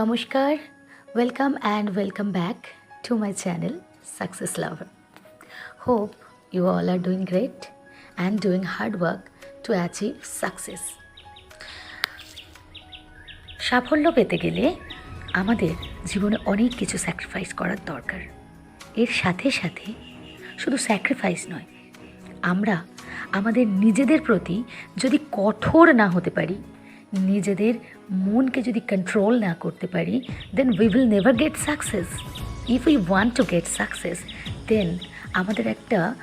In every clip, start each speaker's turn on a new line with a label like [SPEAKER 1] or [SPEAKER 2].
[SPEAKER 1] নমস্কার welcome and welcome back to my channel success lover hope you all are doing great and doing hard work to achieve success সাফল্য পেতে গেলে আমাদের জীবনে অনেক কিছু স্যাক্রিফাইস করার দরকার। এর সাথে সাথে শুধু স্যাক্রিফাইস নয়, আমরা আমাদের নিজেদের প্রতি যদি কঠোর না হতে পারি নিজেদের মনকে যদি কন্ট্রোল না করতে পারি then we will never get success if we want to get success then আমাদের একটা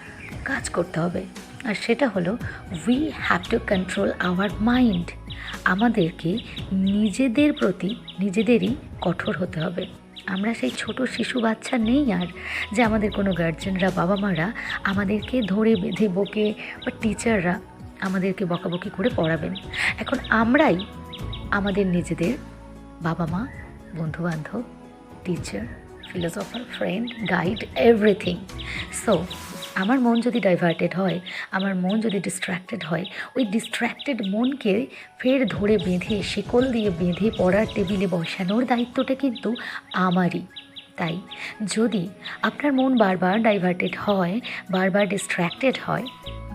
[SPEAKER 1] কাজ করতে হবে। আর সেটা হলো we have to control our mind আমাদেরকে নিজেদের প্রতি নিজেদেরই কঠোর হতে হবে। আমরা সেই ছোট শিশু বাচ্চা নেই আর যে আমাদের কোনো গার্জেনরা বাবা মারা আমাদেরকে ধরে বেঁধে বকে বা টিচাররা আমাদেরকে বকাবকি করে পড়াবেন। এখন আমরাই আমাদের নিজেদের বাবা মা, বন্ধুবান্ধব teacher philosopher friend guide everything so আমার মন যদি ডাইভার্টেড হয়, আমার মন যদি ডিস্ট্র্যাক্টেড হয়, ওই ডিস্ট্র্যাক্টেড মনকে ফের ধরে বেঁধে, শিকল দিয়ে বেঁধে পড়ার টেবিলে বসানোর দায়িত্বটা কিন্তু আমারই। তাই যদি আপনার মন বারবার ডাইভার্টেড হয়, বারবার ডিস্ট্র্যাক্টেড হয়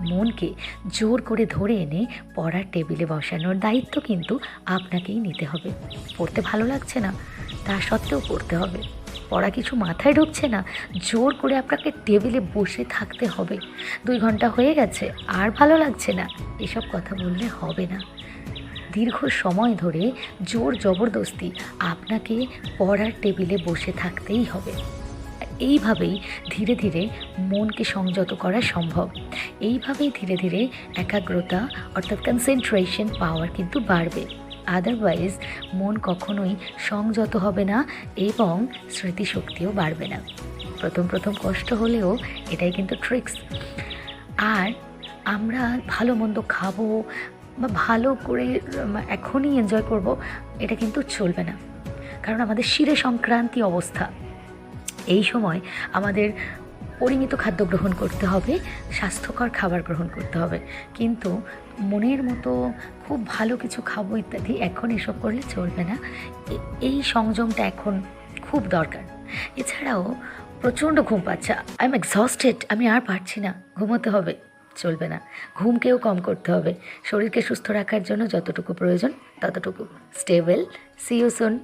[SPEAKER 1] মনকে জোর করে ধরে এনে পড়ার টেবিলে বসানোর দায়িত্ব কিন্তু আপনাকেই নিতে হবে। পড়তে ভালো লাগছে না, তা সত্ত্বেও পড়তে হবে। পড়া কিছু মাথায় ঢুকছে না, জোর করে আপনাকে টেবিলে বসে থাকতে হবে। দুই ঘণ্টা হয়ে গেছে, আর ভালো লাগছে না, এসব কথা বললে হবে না। দীর্ঘ সময় ধরে জোর জবরদস্তি আপনাকে পড়ার টেবিলে বসে থাকতেই হবে। এইভাবেই ধীরে ধীরে মনকে সংযত করা সম্ভব। এইভাবেই ধীরে ধীরে একাগ্রতা অর্থাৎ কনসেন্ট্রেশন পাওয়ার কিন্তু বাড়বে। আদারওয়াইজ মন কখনোই সংযত হবে না এবং স্মৃতিশক্তিও বাড়বে না। প্রথম প্রথম কষ্ট হলেও এটাই কিন্তু ট্রিক্স আর আমরা ভালো মন্দ খাব বা ভালো করে এখনই এনজয় করব, এটা কিন্তু চলবে না। কারণ আমাদের শিরে সংক্রান্তি অবস্থা। এই সময় আমাদের পরিমিত খাদ্য গ্রহণ করতে হবে, স্বাস্থ্যকর খাবার গ্রহণ করতে হবে। কিন্তু মনের মতো খুব ভালো কিছু খাব ইত্যাদি এখন এসব করলে চলবে না। এই সংযমটা এখন খুব দরকার। এছাড়াও প্রচণ্ড ঘুম পাচ্ছে। আই এম এক্সস্টেড আমি আর পারছি না। ঘুমোতে হবে, চলবে না। ঘুমকেও কম করতে হবে। শরীরকে সুস্থ রাখার জন্য যতটুকু প্রয়োজন ততটুকু। Stable C you soon